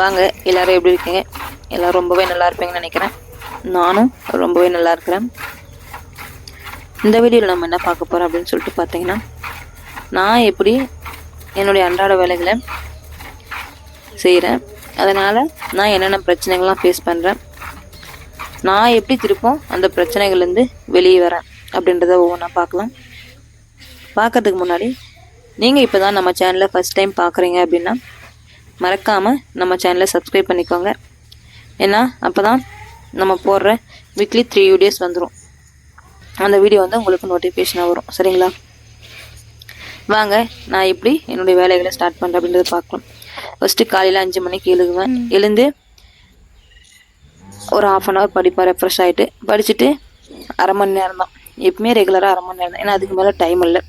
வாங்க எல்லாரும் எப்படி இருக்கீங்க? எல்லாரும் ரொம்பவே நல்லா இருப்பீங்கன்னு நினைக்கிறேன். நானும் ரொம்பவே நல்லா இருக்கிறேன். இந்த வீடியோவில் நம்ம என்ன பார்க்க போகிறோம் அப்படின்னு சொல்லிட்டு பார்த்தீங்கன்னா நான் எப்படி என்னுடைய அன்றாட வேலைகளை செய்கிறேன் அதனால் நான் என்னென்ன பிரச்சனைகள்லாம் ஃபேஸ் பண்ணுறேன் நான் எப்படி திருப்போம் அந்த பிரச்சனைகள்லேருந்து வெளியே வரேன் அப்படின்றத ஒவ்வொன்றா பார்க்கலாம். பார்க்கறதுக்கு முன்னாடி நீங்கள் இப்போ தான் நம்ம சேனலை ஃபஸ்ட் டைம் பார்க்குறீங்க அப்படின்னா மறக்காமல் நம்ம சேனலை சப்ஸ்கிரைப் பண்ணிக்கோங்க. ஏன்னா அப்போ தான் நம்ம போடுற வீக்லி த்ரீ வீடியோஸ் வந்துடும் அந்த வீடியோ வந்து உங்களுக்கு நோட்டிஃபிகேஷனாக வரும். சரிங்களா? வாங்க நான் எப்படி என்னுடைய வேலைகளை ஸ்டார்ட் பண்ணுறேன் அப்படின்றத பார்க்கலாம். ஃபஸ்ட்டு காலையில் அஞ்சு மணிக்கு எழுதுவேன். எழுந்து ஒரு ஆஃப் அன் ஹவர் படிப்பேன் ரெஃப்ரெஷ் ஆகிட்டு படிச்சுட்டு அரை மணி நேரம் தான். எப்பவுமே ரெகுலராக அரை மணி நேரம் தான். ஏன்னா அதுக்கு மேலே டைம் இல்லை.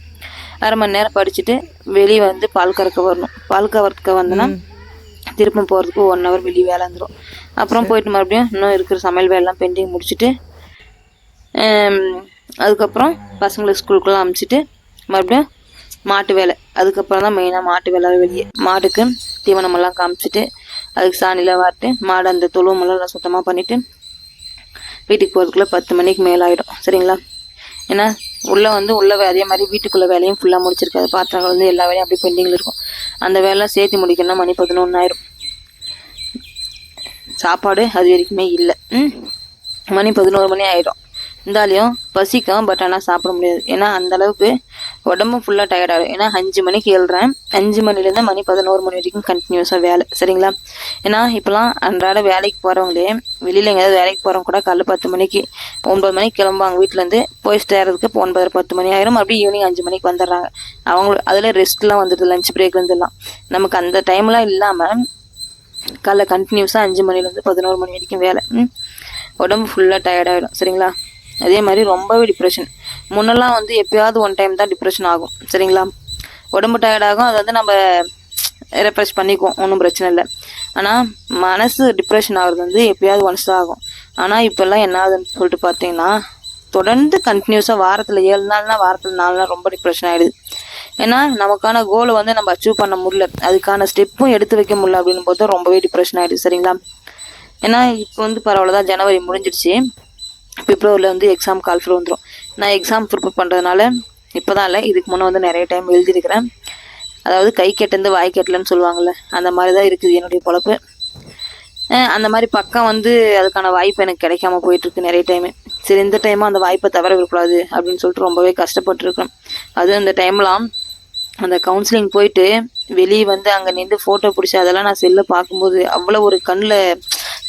அரை மணி நேரம் படிச்சுட்டு வெளியே வந்து பால் கறக்க வரணும். பால் கறக்க வந்தேன்னா திரும்ப போகிறதுக்கு ஒன் ஹவர் வெளியே வேலை வந்துடும் அப்புறம் போயிட்டு மறுபடியும் இன்னும் இருக்கிற சமையல் வேலைலாம் பெண்டிங் முடிச்சுட்டு அதுக்கப்புறம் பசங்களை ஸ்கூலுக்குலாம் அனுப்பிச்சிட்டு மறுபடியும் மாட்டு வேலை. அதுக்கப்புறம் தான் மெயினாக மாட்டு வேலை வெளியே. மாட்டுக்கு தீவனமெல்லாம் காமிச்சிட்டு அதுக்கு சாணியில் வாட்டு மாடு அந்த தொழுவமெல்லாம் சுத்தமாக பண்ணிவிட்டு வீட்டுக்கு போகிறதுக்குள்ள பத்து மணிக்கு மேலே ஆகிடும் சரிங்களா? ஏன்னா உள்ளே வந்து உள்ள அதே மாதிரி வீட்டுக்குள்ள வேலையும் ஃபுல்லாக முடிச்சிருக்காது பாத்திரங்கள் வந்து எல்லா வேலையும் அப்படியே பெண்டிங்கில் இருக்கும். அந்த வேலைலாம் சேர்த்து முடிக்கணும்னா மணி பதினொன்று ஆயிரும் சாப்பாடு அது வரைக்குமே இல்லை. மணி பதினோரு மணி ஆயிடும் இருந்தாலையும் பசிக்கும் பட் ஆனால் சாப்பிட முடியாது. ஏன்னா அந்த அளவுக்கு உடம்பும் ஃபுல்லாக டயர்டாகும் ஏன்னா அஞ்சு மணிக்கு ஏழுறேன் அஞ்சு மணிலேருந்து மணி பதினோரு மணி வரைக்கும் கண்டினியூஸாக வேலை. சரிங்களா? ஏன்னா இப்போலாம் அன்றாட வேலைக்கு போகிறவங்களே வெளியில் எங்கேயாவது வேலைக்கு போகிறவங்க கூட காலைல பத்து மணிக்கு ஒன்பது மணிக்கு கிளம்புவாங்க. வீட்டிலேருந்து போய் சேர்றதுக்கு ஒன்பது பத்து மணி ஆயிரும். அப்படியே ஈவினிங் அஞ்சு மணிக்கு வந்துடுறாங்க. அவங்க அதில் ரெஸ்ட்லாம் வந்துடுது லஞ்ச் பிரேக்லேருந்துலாம் நமக்கு அந்த டைம்லாம் இல்லாமல் காலைல கண்டினியூஸாக அஞ்சு மணிலேருந்து பதினோரு மணி வரைக்கும் வேலை. உடம்பு ஃபுல்லாக டயர்டாகிடும் சரிங்களா? அதே மாதிரி ரொம்பவே டிப்ரெஷன் முன்னெல்லாம் வந்து எப்பயாவது ஒன் டைம் தான் டிப்ரெஷன் ஆகும். சரிங்களா? உடம்பு டயர்டாகும் அது வந்து நம்ம ரெஃப்ரெஷ் பண்ணிக்குவோம். ஒன்றும் பிரச்சனை இல்லை. ஆனால் மனசு டிப்ரெஷன் ஆகுறது வந்து எப்பயாவது ஒன்ஸ் தான் ஆகும். ஆனால் இப்போல்லாம் என்ன ஆகுதுன்னு சொல்லிட்டு பார்த்தீங்கன்னா தொடர்ந்து கண்டினியூஸாக வாரத்தில் ஏழு நாள்னா வாரத்தில் நாலு நாள் ரொம்ப டிப்ரெஷன் ஆகிடுது ஏன்னா நமக்கான கோலை வந்து நம்ம அச்சீவ் பண்ண முடியல. அதுக்கான ஸ்டெப்பும் எடுத்து வைக்க முடியல அப்படின்னும் போது ரொம்பவே டிப்ரெஷன் ஆகிடுது சரிங்களா? ஏன்னா இப்போ வந்து பரவாயில்ல தான். ஜனவரி முடிஞ்சிடுச்சு. பிப்ரவரியில் வந்து எக்ஸாம் கால்ஃபர் வந்துடும் நான் எக்ஸாம் ப்ரிப்பேர் பண்ணுறதுனால இப்போ தான் இல்லை. இதுக்கு முன்னே வந்து நிறைய டைம் எழுதியிருக்கிறேன். அதாவது கை கெட்டந்து வாய் கெட்டலன்னு சொல்லுவாங்கள்ல அந்த மாதிரி தான் இருக்குது என்னுடைய பொழப்பு. அந்த மாதிரி பக்கம் வந்து அதுக்கான வாய்ப்பு எனக்கு கிடைக்காம போயிட்டுருக்கு நிறைய டைமு சரி இந்த டைமும் அந்த வாய்ப்பை தவற விடக்கூடாது அப்படின்னு சொல்லிட்டு ரொம்பவே கஷ்டப்பட்டுருக்கேன். அதுவும் இந்த டைம்லாம் அந்த கவுன்சிலிங் போயிட்டு வெளியே வந்து அங்கே நின்று ஃபோட்டோ பிடிச்சி அதெல்லாம் நான் செல்லை பார்க்கும்போது அவ்வளோ ஒரு கண்ணில்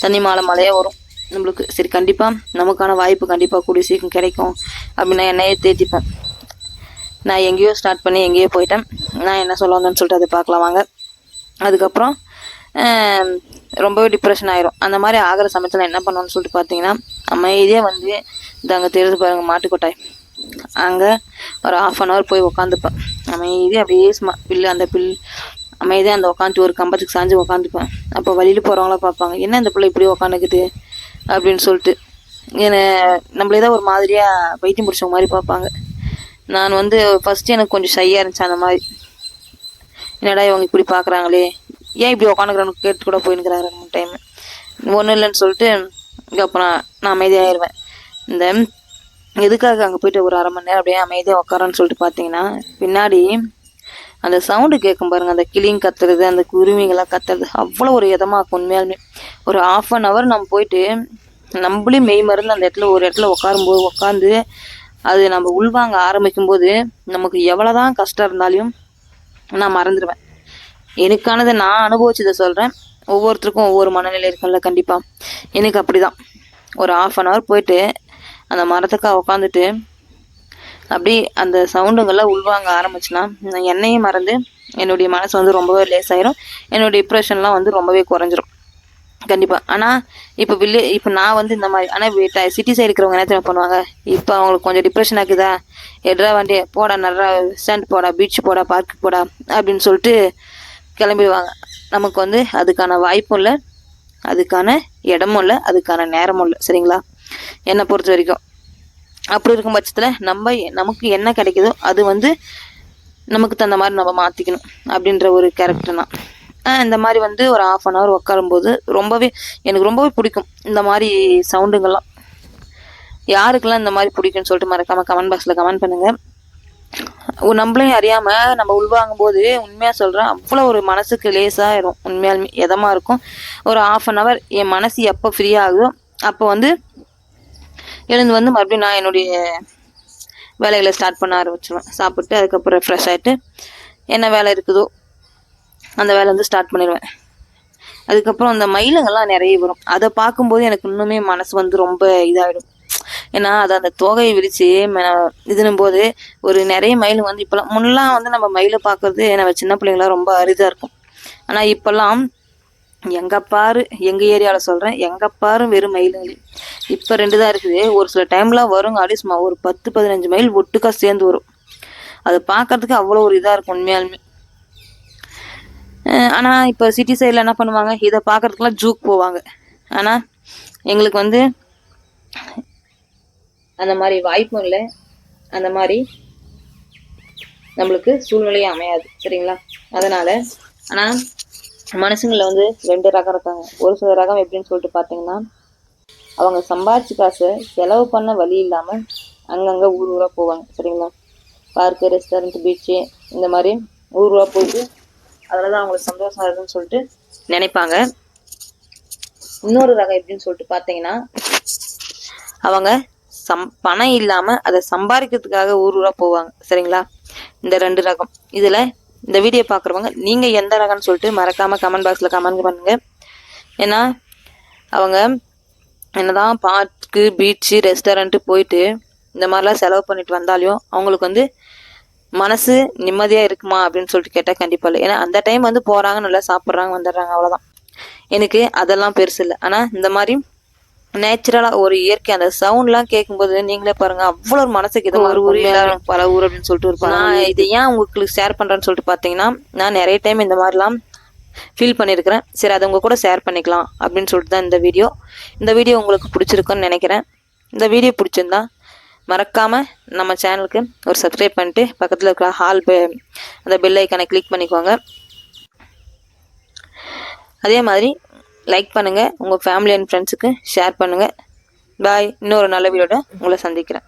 தண்ணி மாலை மழையாக வரும். நம்மளுக்கு சரி கண்டிப்பாக நமக்கான வாய்ப்பு கண்டிப்பாக கூடிய சீக்கிரம் கிடைக்கும். அப்படின்னு நான் என்னையே தேத்திப்பேன். நான் எங்கேயோ ஸ்டார்ட் பண்ணி எங்கேயோ போயிட்டேன். நான் என்ன சொல்ல வந்தேன்னு சொல்லிட்டு அதை பார்க்கலாம் வாங்க. அதுக்கப்புறம் ரொம்பவே டிப்ரெஷன் ஆயிரும். அந்த மாதிரி ஆகிற சமயத்தில் என்ன பண்ணணும்னு சொல்லிட்டு பார்த்தீங்கன்னா அமைதியாக வந்து இந்த அங்கே தெரிஞ்சு பாருங்க மாட்டுக்கொட்டாய். அங்கே ஒரு ஆஃப் அன் ஹவர் போய் உக்காந்துப்பேன். அமைதியாக அப்படியே சும்மா பில்லு அந்த பில் அமைதியாக அந்த உட்காந்துட்டு ஒரு கம்பத்துக்கு சாஞ்சு உக்காந்துப்பேன். அப்போ வழியில் போகிறவங்கள பார்ப்பாங்க என்ன இந்த பிள்ளை இப்படி உக்காந்துக்குது? அப்படின்னு சொல்லிட்டு. என்னை நம்மளே தான் ஒரு மாதிரியாக பைத்தியம் பிடிச்சவங்க மாதிரி பார்ப்பாங்க. நான் வந்து ஃபஸ்ட்டு எனக்கு கொஞ்சம் ஷையாக இருந்துச்சு அந்த மாதிரி. என்னடா இவங்க இப்படி பார்க்குறாங்களே? ஏன் இப்படி உட்காந்துக்கிறான்னு கேட்டு கூட போயின்னுக்கிறாங்க ரெண்டு மூணு டைம் ஒன்றும் இல்லைன்னு சொல்லிட்டு இங்கே அப்போ நான் நான் அமைதியாகிடுவேன் இந்த எதுக்காக அங்கே போயிட்டு ஒரு அரை மணி நேரம் அப்படியே அமைதியாக உட்காரன்னு சொல்லிட்டு பார்த்தீங்கன்னா பின்னாடி அந்த சவுண்டு கேட்கும் பாருங்க அந்த கிளிங் கத்துறது அந்த குருவிங்கெல்லாம் கத்துறது அவ்வளோ ஒரு இதமாக இருக்கும் உண்மையாலுமே. ஒரு ஆஃப் அன் ஹவர் நம்ம போயிட்டு நம்மளே மெய் மருந்து அந்த இடத்துல ஒரு இடத்துல உட்காரும்போது உட்காந்து அது நம்ம உள்வாங்க ஆரம்பிக்கும் போது நமக்கு எவ்வளோதான் கஷ்டம் இருந்தாலும் நான் மறந்துடுவேன் எனக்கானதை நான் அனுபவிச்சதை சொல்கிறேன் ஒவ்வொருத்தருக்கும் ஒவ்வொரு மனநிலை இருக்கும்ல கண்டிப்பாக எனக்கு அப்படிதான். ஒரு ஆஃப் அன் ஹவர் போயிட்டு அந்த மரத்துக்காக உட்காந்துட்டு அப்படி அந்த சவுண்டுங்கள்லாம் உள்வாங்க ஆரம்பிச்சுன்னா நான் என்னையும் மறந்து என்னுடைய மனசு வந்து ரொம்பவே லேஸ் ஆயிரும். என்னுடைய டிப்ரெஷன்லாம் வந்து ரொம்பவே குறைஞ்சிரும். கண்டிப்பாக ஆனால் இப்போ வில்லே இப்போ நான் வந்து இந்த மாதிரி ஆனால் சிட்டி சைடு இருக்கிறவங்க என்ன தெரியுமா பண்ணுவாங்க? இப்போ அவங்களுக்கு கொஞ்சம் டிப்ரெஷன் ஆகுதா? எட்ரா வண்டி போடா நல்லா ஸ்டாண்ட் போடா பீச் போடா பார்க்கு போடா அப்படின்னு சொல்லிட்டு கிளம்பிடுவாங்க. நமக்கு வந்து அதுக்கான வாய்ப்பும் இல்லை அதுக்கான இடமும் இல்லை அதுக்கான நேரமும் இல்லை. சரிங்களா? என்னை பொறுத்த வரைக்கும். அப்படி இருக்கும் பட்சத்தில் நம்ம நமக்கு என்ன கிடைக்குதோ அது வந்து நமக்கு தகுந்த மாதிரி நம்ம மாற்றிக்கணும் அப்படின்ற ஒரு கேரக்டர் தான். இந்த மாதிரி வந்து ஒரு ஆஃப் அன் ஹவர் உட்காரும்போது ரொம்பவே எனக்கு ரொம்பவே பிடிக்கும் இந்த மாதிரி சவுண்டுங்கள்லாம் யாருக்கெல்லாம் இந்த மாதிரி பிடிக்கும்னு சொல்லிட்டு மறக்காம கமெண்ட் பாக்ஸில் கமெண்ட் பண்ணுங்க. நம்மளையும் அறியாம நம்ம உள்வாங்கும் போது உண்மையா சொல்றேன் அவ்வளோ ஒரு மனசுக்கு லேசாயிரும் உண்மையாலுமே எதமா இருக்கும். ஒரு ஆஃப் அன் ஹவர் என் மனசு எப்போ ஃப்ரீ ஆகுதோ அப்போ வந்து எழுந்து வந்து மறுபடியும் நான் என்னுடைய வேலைகளை ஸ்டார்ட் பண்ண ஆரம்பிச்சிருவேன். சாப்பிட்டு அதுக்கப்புறம் ஃப்ரெஷ் ஆகிட்டு என்ன வேலை இருக்குதோ அந்த வேலை வந்து ஸ்டார்ட் பண்ணிடுவேன். அதுக்கப்புறம் அந்த மயிலுங்கெல்லாம் நிறைய வரும். அதை பார்க்கும்போது எனக்கு இன்னுமே மனசு வந்து ரொம்ப இதாகிடும் ஏன்னா அது அந்த தோகையை விரித்து இதுனும் போது ஒரு நிறைய மயில் வந்து இப்போலாம் முன்னெல்லாம் வந்து நம்ம மயிலை பார்க்கறது நம்ம சின்ன பிள்ளைங்களாம் ரொம்ப அரிதாக இருக்கும். ஆனால் இப்போல்லாம் எங்கே பாரு எங்கள் ஏரியாவில் சொல்கிறேன் எங்கே பாரு வெறும் மயிலுங்களே இப்போ ரெண்டு தான் இருக்குது. ஒரு சில டைம்லாம் வருங்க அப்படியே சும்மா ஒரு பத்து பதினஞ்சு மைல் ஒட்டுக்கா சேர்ந்து வரும். அதை பார்க்கறதுக்கு அவ்வளோ ஒரு இதாக இருக்கும் உண்மையாலுமே. ஆனால் இப்போ சிட்டி சைடில் என்ன பண்ணுவாங்க? இதை பார்க்கறதுக்குலாம் ஜூக் போவாங்க. ஆனால் எங்களுக்கு வந்து அந்த மாதிரி வாய்ப்பும் இல்லை. அந்த மாதிரி நம்மளுக்கு சூழ்நிலையும் அமையாது. சரிங்களா? அதனால் ஆனால் மனுஷங்களில் வந்து ரெண்டு ரகம் இருக்காங்க. ஒரு சில ரகம் எப்படின்னு சொல்லிட்டு பார்த்தீங்கன்னா அவங்க சம்பாதிச்சு காசை செலவு பண்ண வழி இல்லாமல் அங்கங்கே ஊர் ஊராக போவாங்க. சரிங்களா? பார்க்கு ரெஸ்டாரண்ட் பீச்சு இந்த மாதிரி ஊர் ஊராக போயிட்டு அதில் தான் அவங்களுக்கு சந்தோஷம் இருக்குன்னு சொல்லிட்டு நினைப்பாங்க. இன்னொரு ரகம் எப்படின்னு சொல்லிட்டு பார்த்தீங்கன்னா அவங்க சம் பணம் இல்லாமல் அதை சம்பாதிக்கிறதுக்காக ஊர் ஊராக போவாங்க. சரிங்களா? இந்த ரெண்டு ரகம். இதில் இந்த வீடியோ பார்க்குறவங்க நீங்கள் எந்த ரகம்னு சொல்லிட்டு மறக்காமல் கமெண்ட் பாக்ஸில் கமெண்ட் பண்ணுங்கள் ஏன்னா அவங்க என்னதான் பார்க்கு பீச்சு ரெஸ்டாரண்ட்டு போயிட்டு இந்த மாதிரிலாம் செலவு பண்ணிட்டு வந்தாலையும் அவங்களுக்கு வந்து மனசு நிம்மதியாக இருக்குமா அப்படின்னு சொல்லிட்டு கேட்டால் கண்டிப்பாக இல்லை. ஏன்னா அந்த டைம் வந்து போகிறாங்க நல்லா சாப்பிட்றாங்க வந்துடுறாங்க அவ்வளோதான் எனக்கு அதெல்லாம் பெருசு இல்லை. ஆனால் இந்த மாதிரி நேச்சுரலா ஒரு இயற்கை அந்த சவுண்ட்லாம் கேட்கும்போது நீங்களே பாருங்க அவ்வளோ ஒரு மனசுக்கு இது ஒரு ஊர் எல்லாரும் பல ஊர் அப்படின்னு சொல்லிட்டு இருப்பாங்க நான் இது ஏன் உங்களுக்கு ஷேர் பண்றேன்னு சொல்லிட்டு பார்த்தீங்கன்னா நான் நிறைய டைம் இந்த மாதிரிலாம் ஃபீல் பண்ணியிருக்கிறேன் சரி அதை உங்க கூட ஷேர் பண்ணிக்கலாம் அப்படின்னு சொல்லிட்டு தான் இந்த வீடியோ இந்த வீடியோ உங்களுக்கு பிடிச்சிருக்குன்னு நினைக்கிறேன். இந்த வீடியோ பிடிச்சிருந்தா மறக்காம நம்ம சேனலுக்கு ஒரு சப்ஸ்கிரைப் பண்ணிட்டு பக்கத்தில் இருக்கிற ஹால் அந்த பெல் ஐக்கானை கிளிக் பண்ணிக்கோங்க. அதே மாதிரி லைக் பண்ணுங்கள் உங்கள் ஃபேமிலி அண்ட் ஃப்ரெண்ட்ஸுக்கு ஷேர் பண்ணுங்கள் பாய் இன்னொரு நல்ல வீடியோட உங்களை சந்திக்கிறேன்.